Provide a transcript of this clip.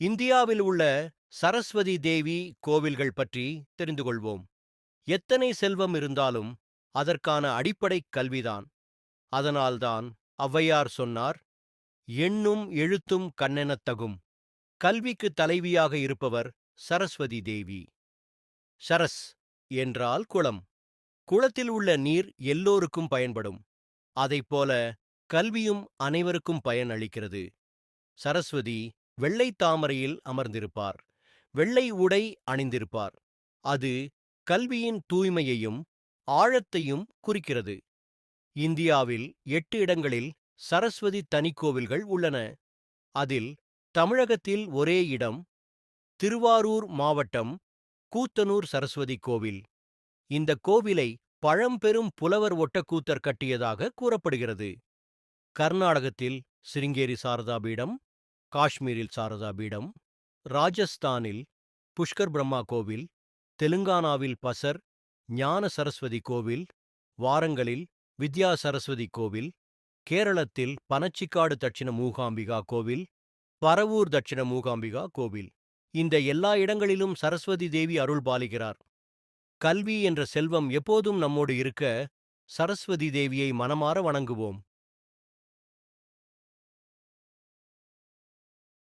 இந்தியாவில் உள்ள சரஸ்வதி தேவி கோவில்கள் பற்றி தெரிந்து கொள்வோம் எத்தனை செல்வம் இருந்தாலும் அதற்கான அடிப்படை கல்விதான். அதனால்தான் ஔவையார் சொன்னார் எண்ணும் எழுத்தும் கண்ணெனத்தகும் கல்விக்கு தலைவியாக இருப்பவர் சரஸ்வதி தேவி. சரஸ் என்றால் குளம். குளத்தில் உள்ள நீர் எல்லோருக்கும் பயன்படும். அதைப்போல கல்வியும் அனைவருக்கும் பயன் அளிக்கிறது சரஸ்வதி வெள்ளை தாமரையில் அமர்ந்திருப்பார். வெள்ளை உடை அணிந்திருப்பார். அது கல்வியின் தூய்மையையும் ஆழத்தையும் குறிக்கிறது. இந்தியாவில் எட்டு இடங்களில் சரஸ்வதி தனிக்கோவில்கள் உள்ளன. அதில் தமிழகத்தில் ஒரே இடம் திருவாரூர் மாவட்டம் கூத்தனூர் சரஸ்வதி கோவில். இந்த கோவிலை பழம்பெரும் புலவர் ஒட்டக்கூத்தர் கட்டியதாக கூறப்படுகிறது. கர்நாடகத்தில் சிருங்கேரி சாரதா பீடம் காஷ்மீரில் சாரதா பீடம் ராஜஸ்தானில் புஷ்கர் பிரம்மா கோவில் தெலுங்கானாவில் பசர் ஞான சரஸ்வதி கோவில் வாரங்களில் வித்யா சரஸ்வதி கோவில் கேரளத்தில் பனச்சிக்காடு தட்சிண மூகாம்பிகா கோவில் பரவூர் தட்சிண மூகாம்பிகா கோவில். இந்த எல்லா இடங்களிலும் சரஸ்வதி தேவி அருள் பாலிகிறார் கல்வி என்ற செல்வம் எப்போதும் நம்மோடு இருக்க சரஸ்வதி தேவியை மனமாற வணங்குவோம்.